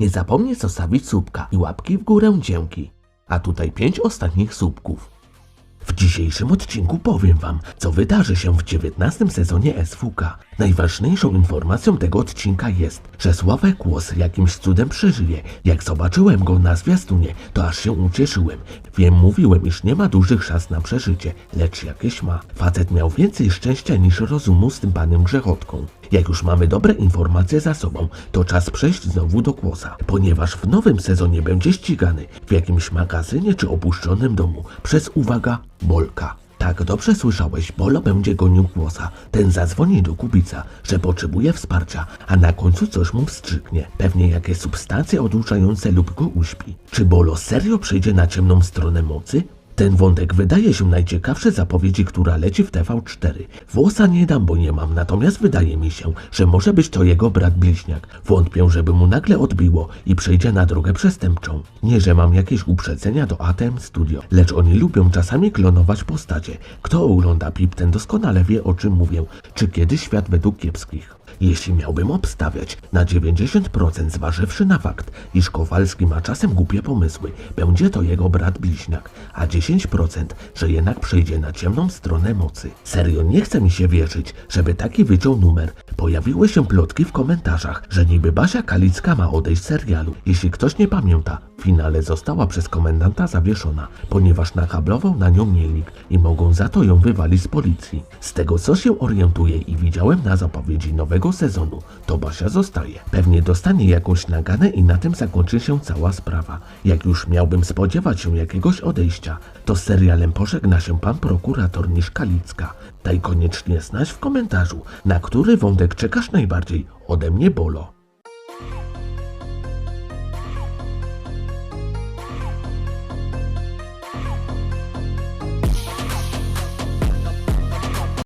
Nie zapomnij zostawić słupka i łapki w górę dzięki. A tutaj pięć ostatnich słupków. W dzisiejszym odcinku powiem Wam, co wydarzy się w 19 sezonie SWK. Najważniejszą informacją tego odcinka jest, że Sławek Łos jakimś cudem przeżyje. Jak zobaczyłem go na zwiastunie, to aż się ucieszyłem. Wiem, mówiłem, iż nie ma dużych szans na przeżycie, lecz jakieś ma. Facet miał więcej szczęścia niż rozumu z tym panem Grzechotką. Jak już mamy dobre informacje za sobą, to czas przejść znowu do Kłosa, ponieważ w nowym sezonie będzie ścigany w jakimś magazynie czy opuszczonym domu przez, uwaga, Bolka. Tak, dobrze słyszałeś, Bolo będzie gonił Kłosa. Ten zadzwoni do Kubica, że potrzebuje wsparcia, a na końcu coś mu wstrzyknie. Pewnie jakieś substancje oduczające lub go uśpi. Czy Bolo serio przejdzie na ciemną stronę mocy? Ten wątek wydaje się najciekawszy zapowiedzi, która leci w TV4. Włosa nie dam, bo nie mam, natomiast wydaje mi się, że może być to jego brat bliźniak. Wątpię, żeby mu nagle odbiło i przejdzie na drogę przestępczą. Nie, że mam jakieś uprzedzenia do ATM Studio, lecz oni lubią czasami klonować postacie. Kto ogląda PIP, ten doskonale wie o czym mówię, czy kiedy świat według kiepskich. Jeśli miałbym obstawiać na 90% zważywszy na fakt, iż Kowalski ma czasem głupie pomysły, będzie to jego brat bliźniak, a 10%, że jednak przejdzie na ciemną stronę mocy. Serio, nie chce mi się wierzyć, żeby taki wyciął numer. Pojawiły się plotki w komentarzach, że niby Basia Kalicka ma odejść z serialu. Jeśli ktoś nie pamięta, w finale została przez komendanta zawieszona, ponieważ nakablował na nią mielnik i mogą za to ją wywalić z policji. Z tego co się orientuję i widziałem na zapowiedzi nowego sezonu, to Basia zostaje. Pewnie dostanie jakąś naganę i na tym zakończy się cała sprawa. Jak już miałbym spodziewać się jakiegoś odejścia, to z serialem pożegna się pan prokurator niż Kalicka. Daj koniecznie znać w komentarzu, na który wątek czekasz najbardziej ode mnie Bolo.